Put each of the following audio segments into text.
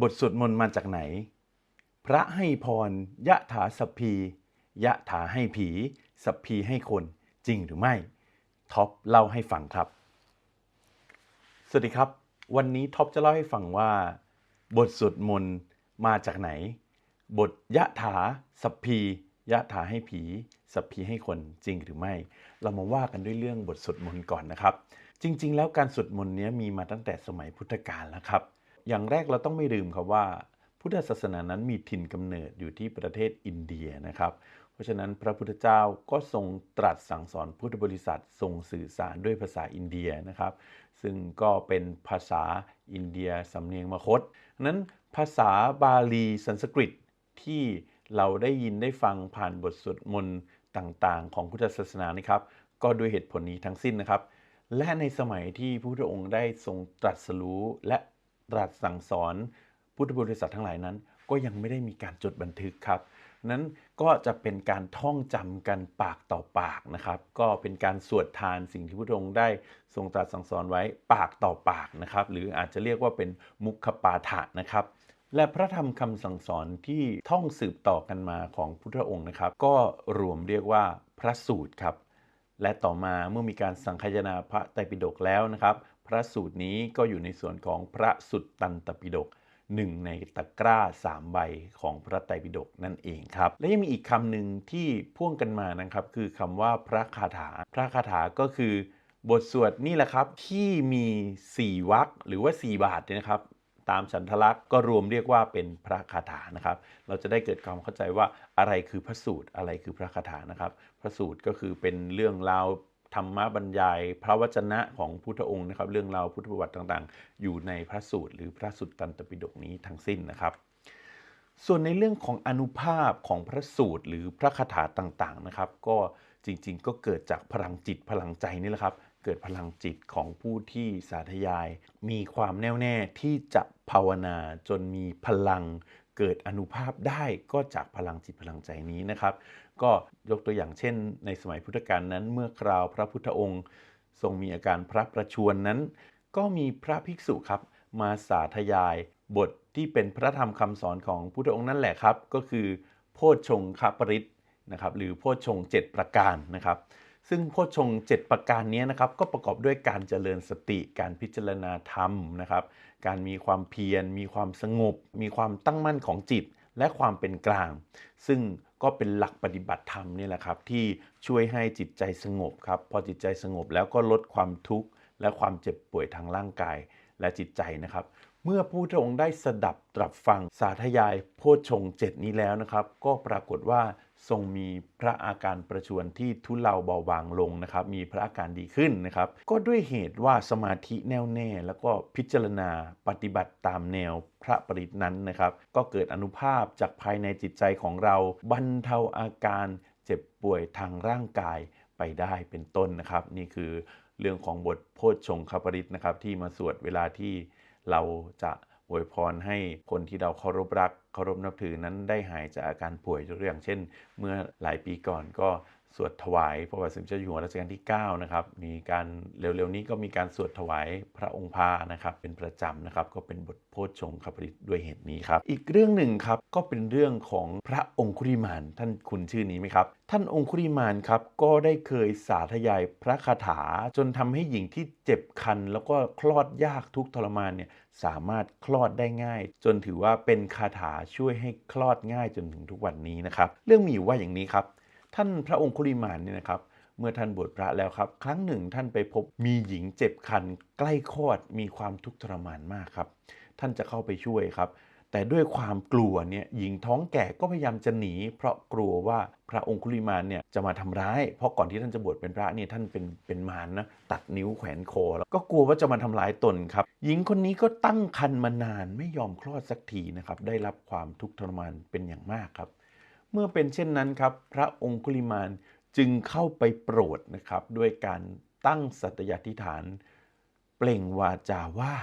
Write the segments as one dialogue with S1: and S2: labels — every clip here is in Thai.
S1: บทสวดมนต์มาจากไหน พระให้พร ยะถาสัพพี ยะถาให้ผี สัพพีให้คนจริงหรือไม่ ท็อปเล่าให้ฟังครับ สวัสดีครับ วันนี้ท็อปจะเล่าให้ฟังว่า บทสวดมนต์มาจากไหน บทยะถาสัพพี ยะถาให้ผี สัพพีให้คนจริงหรือไม่ เรามาว่ากันด้วยเรื่องบทสวดมนต์ก่อนนะครับ จริง ๆ แล้วการสวดมนต์เนี้ยมีมาตั้งแต่สมัยพุทธกาลแล้วครับ อย่างแรกเราต้องไม่ลืมครับว่า พุทธศาสนานั้นมีถิ่นกำเนิดอยู่ที่ประเทศอินเดียนะครับ เพราะฉะนั้นพระพุทธเจ้าก็ทรงตรัสสั่งสอนพุทธบริษัททรงสื่อสารด้วยภาษาอินเดียนะครับ ซึ่งก็เป็นภาษาอินเดียสำเนียงมคตนั้นภาษาบาลีสันสกฤตที่เราได้ยินได้ฟังผ่านบทสวดมนต์ต่างๆ ของพุทธศาสนานะครับ ก็ด้วยเหตุผลนี้ทั้งสิ้นนะครับ และในสมัยที่พระพุทธองค์ได้ทรงตรัสรู้และ ตรัสสั่งสอนพุทธบริษัททั้งหลายนั้น ก็ยังไม่ได้มีการจดบันทึกครับ นั้นก็จะเป็นการท่องจำกันปากต่อปากนะครับ ก็เป็นการสวดทานสิ่งที่พระพุทธองค์ได้ทรงตรัสสั่งสอนไว้ปากต่อปากนะครับ หรืออาจจะเรียกว่าเป็นมุขปาฐะนะครับและพระธรรมคำสั่งสอนที่ท่องสืบต่อกันมาของพุทธองค์นะครับ ก็รวมเรียกว่าพระสูตรครับ และต่อมาเมื่อมีการสังคายนาพระไตรปิฎกแล้วนะครับ พระสูตรนี้ก็อยู่ในส่วนของพระสุตตันตปิฎกหนึ่งในตะกร้าสามใบของพระไตรปิฎกนั่นเองครับ และยังมีอีกคำหนึ่งที่พ่วงกันมานะครับ คือคำว่าพระคาถา พระคาถาก็คือบทสวดนี่แหละครับที่มี 4วรรคหรือว่า 4 บาทนะครับ ตามฉันทลักษณ์ก็รวมเรียกว่าเป็นพระคาถานะครับ เราจะได้เกิดความเข้าใจว่าอะไรคือพระสูตรอะไรคือพระคาถานะครับ พระสูตรก็คือเป็นเรื่องราวธรรมบรรยาย พระวจนะของพุทธองค์นะครับ เรื่องราวพุทธประวัติต่างๆ อยู่ในพระสูตรหรือพระสุตตันตปิฎกนี้ทั้งสิ้นนะครับส่วนในเรื่องของอนุภาพของพระสูตรหรือพระคาถาต่างๆนะครับ ก็จริงๆ ก็เกิดจากพลังจิตพลังใจนี่แหละครับ เกิดพลังจิตของผู้ที่สาธยาย มีความแน่วแน่ที่จะภาวนาจนมีพลังเกิดอนุภาพได้ก็จากพลังจิตพลังใจนี้นะครับ ก็ยกตัวอย่างเช่น ในสมัยพุทธกาลนั้น เมื่อคราวพระพุทธองค์ ทรงมีอาการพระประชวรนนั้น ก็มีพระภิกษุครับ มาสาธยายบทที่เป็นพระธรรมคำสอนของพุทธองค์นั่นแหละครับ ก็คือ โพชฌงคปริตนะครับหรือโพชฌงเจ็ดประการนะครับ ซึ่งโพชฌงเจ็ดประการนี้นะครับก็ประกอบด้วยการเจริญสติ การพิจารณาธรรมนะครับ การมีความเพียร มีความสงบ มีความตั้งมั่นของจิต และความเป็นกลาง ซึ่งก็เป็นหลักปฏิบัติธรรมนี่แหละครับ ที่ช่วยให้จิตใจสงบครับ พอจิตใจสงบแล้วก็ลดความทุกข์ และความเจ็บป่วยทางร่างกายและจิตใจนะครับ เมื่อพระพุทธองได้สดับตรับฟังสาธยายโพชฌงเจ็ดนี้แล้วนะครับ ก็ปรากฏว่า ทรงมีพระอาการประชวรที่ทุเลาเบาบางลงนะครับ มีพระอาการดีขึ้นนะครับ ก็ด้วยเหตุว่าสมาธิแน่วแน่ แล้วก็พิจารณาปฏิบัติตามแนวพระปริตนั้นนะครับ ก็เกิดอนุภาพจากภายในจิตใจของเราบรรเทาอาการเจ็บป่วยทางร่างกายไปได้เป็นต้นนะครับ นี่คือเรื่องของบทโพชฌงคปริตนะครับที่มาสวดเวลาที่เราจะ อวยพรให้คนที่เราเคารพรักเคารพนับถือนั้นได้หายจากอาการป่วยยกตัวอย่างเช่น เมื่อหลายปีก่อนก็ สวดถวายพระบาทสมเด็จเจ้าอยู่หัวรัชกาลที่ 9 นะครับ มีการเร็วๆนี้ก็มีการสวดถวายพระองค์พานะครับ เป็นประจำนะครับ ก็เป็นบทโพชฌงคปริตด้วยเหตุนี้ครับ อีกเรื่องหนึ่งครับ ก็เป็นเรื่องของพระองคุริมาน ท่านคุณชื่อนี้ไหมครับ ท่านองคุริมานครับ ก็ได้เคยสาธยายพระคาถา จนทำให้หญิงที่เจ็บคัน แล้วก็คลอดยากทุกทรมานเนี่ย สามารถคลอดได้ง่าย จนถือว่าเป็นคาถาช่วยให้คลอดง่ายจนถึงทุกวันนี้นะครับ เรื่องมีอยู่ว่าอย่างนี้ครับ ท่านพระองคุริมานเนี่ยนะครับ เมื่อท่านบวชพระแล้วครับ ครั้งหนึ่งท่านไปพบมีหญิงเจ็บคัน ใกล้คลอดมีความทุกข์ทรมานมากครับ ท่านจะเข้าไปช่วยครับ แต่ด้วยความกลัวเนี่ยหญิงท้องแก่ก็พยายามจะหนี เพราะกลัวว่าพระองคุลิมานเนี่ยจะมาทำร้าย เพราะก่อนที่ท่านจะบวชเป็นพระเนี่ยท่านเป็นเป็นมารนะตัดนิ้วแขวนคอแล้วก็กลัวว่าจะมาทำร้ายตนครับ หญิงคนนี้ก็ตั้งครรภ์มานานไม่ยอมคลอดสักทีนะครับได้รับความทุกข์ทรมานเป็นอย่างมากครับ เมื่อเป็นเช่นนั้นครับ พระองคุลิมานจึงเข้าไปโปรดนะครับด้วยการตั้งสัตยาธิฐาน เปล่งวาจาว่า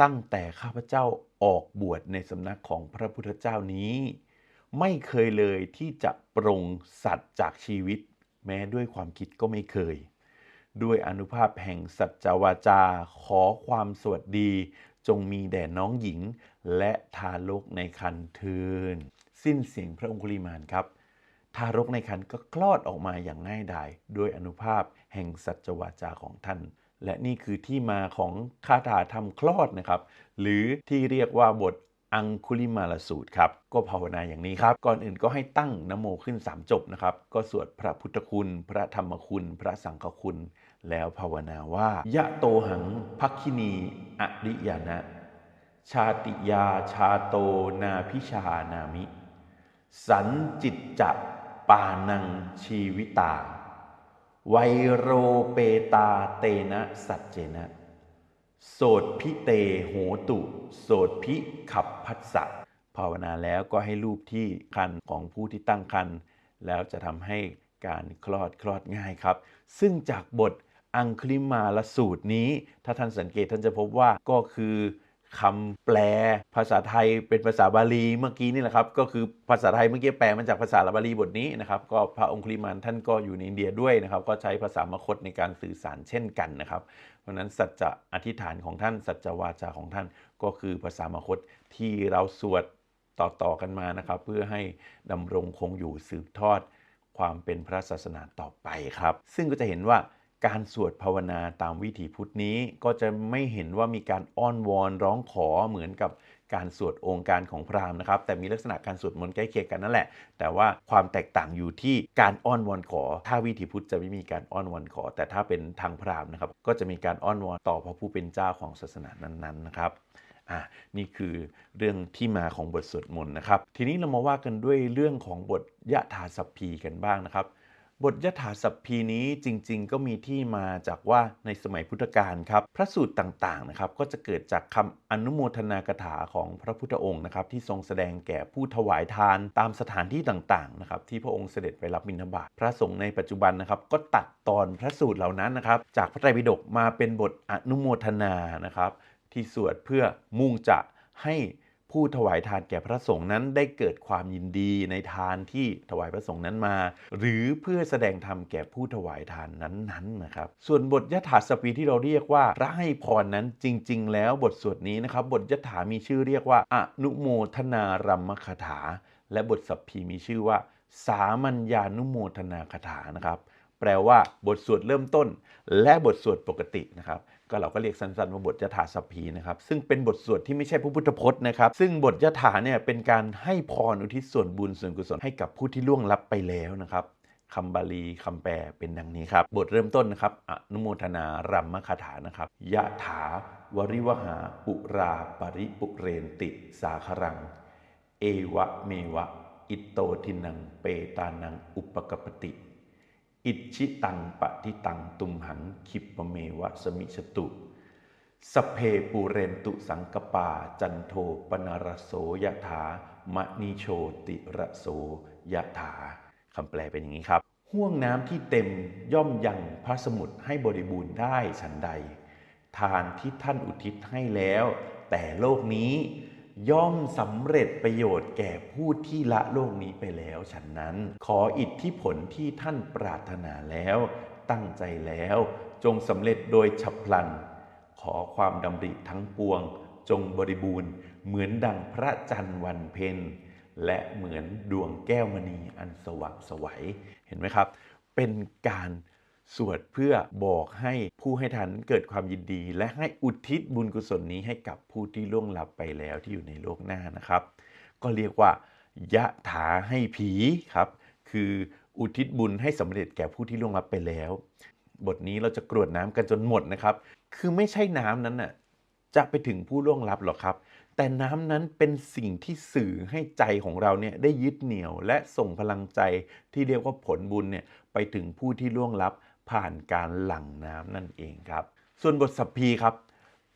S1: ตั้งแต่ข้าพเจ้าออกบวชในสำนักของพระพุทธเจ้านี้ ไม่เคยเลยที่จะปรงสัตว์จากชีวิต แม้ด้วยความคิดก็ไม่เคย ด้วยอนุภาพแห่งสัจจวาจาขอความสวัสดี จงมีแด่น้องหญิง และทารกในครรภ์เทิน สิ้นเสียงพระองคุลิมานครับ ทารกในครรภ์ก็คลอดออกมาอย่างง่ายดายด้วยอนุภาพแห่งสัจวาจาของท่าน และนี่คือที่มาของคาถาทำคลอดนะครับ หรือที่เรียกว่าบทอังคุลิมาลสูตรครับก็ภาวนาอย่างนี้ครับ ก่อนอื่นก็ให้ตั้งนโมขึ้น 3 จบนะครับ ก็สวดพระพุทธคุณ พระธรรมคุณ พระสังฆคุณ แล้วภาวนาว่ายะโตหังพักคินีอริยานะ ชาติยาชาโตนาพิชานามิ สันจิตจะปานังชีวิตา ไวโรเปตาเตนะสัจเจนะ โสดพิเตโหตุ โสดพิขับพัสสะภาวนาแล้วก็ให้รูปที่คันของผู้ที่ตั้งคันแล้วจะทำให้การคลอดคลอดง่ายครับ ซึ่งจากบทอังคลิมาลสูตรนี้ ถ้าท่านสังเกตท่านจะพบว่าก็คือ คำแปลภาษาไทยเป็นภาษาบาลีเมื่อกี้นี่แหละครับ ก็คือภาษาไทยเมื่อกี้แปลมาจากภาษาบาลีบทนี้นะครับ ก็พระองคุลิมานท่านก็อยู่ในอินเดียด้วยนะครับ ก็ใช้ภาษามคตในการสื่อสารเช่นกันนะครับ เพราะนั้นสัจจะอธิษฐานของท่าน สัจวาจาของท่าน ก็คือภาษามคตที่เราสวดต่อๆกันมานะครับ เพื่อให้ดำรงคงอยู่สืบทอดความเป็นพระศาสนาต่อไปครับ ซึ่งก็จะเห็นว่า การสวดภาวนาตามวิถีพุทธนี้ก็จะไม่เห็นว่ามีการอ้อนวอนร้องขอเหมือนกับการสวดองค์การของพราหมณ์นะครับ แต่มีลักษณะการสวดมนต์ใกล้เคียงกันนั่นแหละ แต่ว่าความแตกต่างอยู่ที่การอ้อนวอนขอ ถ้าวิถีพุทธจะไม่มีการอ้อนวอนขอ แต่ถ้าเป็นทางพราหมณ์นะครับ ก็จะมีการอ้อนวอนต่อพระผู้เป็นเจ้าของศาสนานั้นๆนะครับอะนี่คือเรื่องที่มาของบทสวดมนต์นะครับ ทีนี้เรามาว่ากันด้วยเรื่องของบทยะถาสัพพีกันบ้างนะครับ บทยถาสัพพีนี้จริงๆ ก็มีที่มาจากว่าในสมัยพุทธกาลครับ พระสูตรต่างๆนะครับก็จะเกิดจากคำอนุโมทนากถาของพระพุทธองค์นะครับที่ทรงแสดงแก่ผู้ถวายทานตามสถานที่ต่างๆนะครับที่พระองค์เสด็จไปรับบิณฑบาตพระสงฆ์ในปัจจุบันนะครับก็ตัดตอนพระสูตรเหล่านั้นนะครับจากพระไตรปิฎกมาเป็นบทอนุโมทนานะครับที่สวดเพื่อมุ่งจะให้ ผู้ถวายทานแก่พระสงฆ์นั้นได้เกิดความยินดีในทานที่ถวายพระสงฆ์นั้นมา หรือเพื่อแสดงธรรมแก่ผู้ถวายทานนั้นๆนนะครับ ส่วนบทยถาสปีที่เราเรียกว่าพระให้พรนั้นจริง ๆ แล้วบทสวดนี้นะครับ บทยถามีชื่อเรียกว่าอนุโมทนารัมมคถา และบทสัพพีมีชื่อว่า สามัญญานุโมทนาคถานะครับ แปลว่าบทสวดเริ่มต้น และบทสวดปกตินะครับ ก็เราก็เรียกสั้นๆว่าบทยถาสัพพีนะครับ ซึ่งเป็นบทสวดที่ไม่ใช่พระพุทธพจน์นะครับ ซึ่งบทยถาเนี่ยเป็นการให้พรอุทิศส่วนบุญส่วนกุศลให้กับผู้ที่ล่วงลับไปแล้วนะครับคำบาลีคำแปลเป็นดังนี้ครับ บทเริ่มต้นนะครับอนุโมทนารัมมคาถานะครับยะถาวริวหาปุราปริปุเรนติสาครัง เอวะเมวะ อิตโตทินังเปตานังอุปกปติ อิชิตังปะทิตังตุมหังคิปเมวะสมิชตุ สเพปูเรนตุสังกปา จันโทปนารโสยะถามะนิโชติระโสยะถาคำแปลเป็นอย่างนี้ครับ ห่วงน้ำที่เต็มย่อมยังพระสมุทรให้บริบูรณ์ได้ฉันใด ทานที่ท่านอุทิศให้แล้ว แต่โลกนี้ ย่อมสำเร็จประโยชน์แก่ผู้ที่ละโลกนี้ไปแล้วฉันนั้น ขออิทธิผลที่ท่านปรารถนาแล้ว ตั้งใจแล้ว จงสำเร็จโดยฉับพลัน ขอความดำริทั้งปวง จงบริบูรณ์ เหมือนดังพระจันทร์วันเพ็ญและเหมือนดวงแก้วมณีอันสว่างสวัยเห็นไหมครับ เป็นการ สวดเพื่อบอกให้ผู้ให้ทานเกิดความยินดี และให้อุทิศบุญกุศลนี้ให้กับผู้ที่ล่วงลับไปแล้วที่อยู่ในโลกหน้านะครับ ก็เรียกว่ายะถาให้ผีครับคืออุทิศบุญให้สำเร็จแก่ผู้ที่ล่วงลับไปแล้ว บทนี้เราจะกรวดน้ำกันจนหมดนะครับ คือไม่ใช่น้ำนั้นน่ะจะไปถึงผู้ล่วงลับหรอกครับ แต่น้ำนั้นเป็นสิ่งที่สื่อให้ใจของเราเนี่ยได้ยึดเหนี่ยว และส่งพลังใจที่เรียกว่าผลบุญเนี่ยไปถึงผู้ที่ล่วงลับ ผ่านการหลั่งน้ำนั่นเองครับ ส่วนบทสัพพีครับ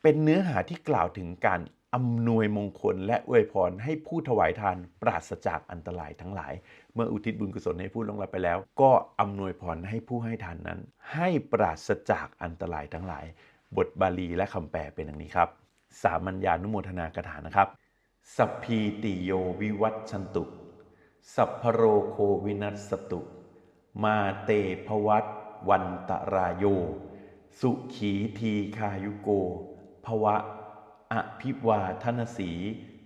S1: เป็นเนื้อหาที่กล่าวถึงการอำนวยมงคลและอวยพรให้ผู้ถวายทานปราศจากอันตรายทั้งหลาย เมื่ออุทิศบุญกุศลให้ผู้ลงลับไปแล้ว ก็อำนวยพรให้ผู้ให้ทานนั้น ให้ปราศจากอันตรายทั้งหลาย บทบาลีและคำแปลเป็นดังนี้ครับ สามัญญานุโมทนากถานะครับ สัพพีติโยวิวัตชันตุ สัพพโรโควินัสตุ มาเตภวัต วันตรายโย สุขีทีคายุโก ภวะ อภิวาทนสี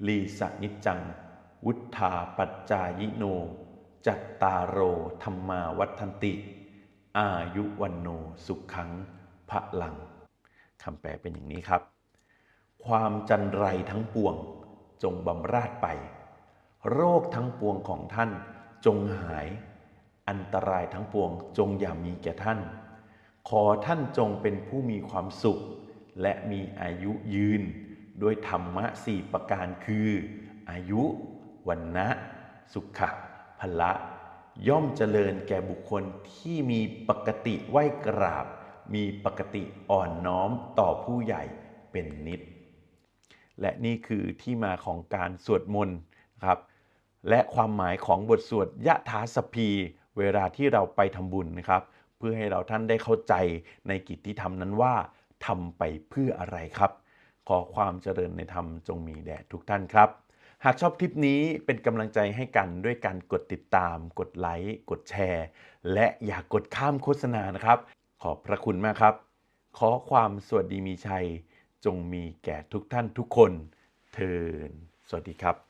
S1: ลีสนิจจัง วุธาปัจจายิโน จัตตารโรธรรมาวัฒนติ อายุวันโนสุขขังพระลังคำแปลเป็นอย่างนี้ครับ ความจันไรทั้งปวงจงบำราดไป โรคทั้งปวงของท่านจงหาย อันตรายทั้งปวงจงอย่ามีแก่ท่าน ขอท่านจงเป็นผู้มีความสุข และมีอายุยืน ด้วยธรรมะสี่ประการคือ อายุวันนะสุขะพละ ย่อมเจริญแก่บุคคลที่มีปกติไหวกราบ มีปกติอ่อนน้อมต่อผู้ใหญ่เป็นนิด และนี่คือที่มาของการสวดมนต์ครับและความหมายของบทสวดยะถาสพี เวลาที่เราไปทำบุญนะครับ เพื่อให้เราท่านได้เข้าใจในกิจที่ทำนั้นว่าทำไปเพื่ออะไรครับ ขอความเจริญในธรรมจงมีแด่ทุกท่านครับ หากชอบคลิปนี้เป็นกำลังใจให้กันด้วยการกดติดตาม กดไลค์กดแชร์ และอย่ากกดข้ามโฆษณานะครับ ขอบพระคุณมากครับ ขอความสวัสดีมีชัย จงมีแก่ทุกท่านทุกคนเทินสวัสดีครับ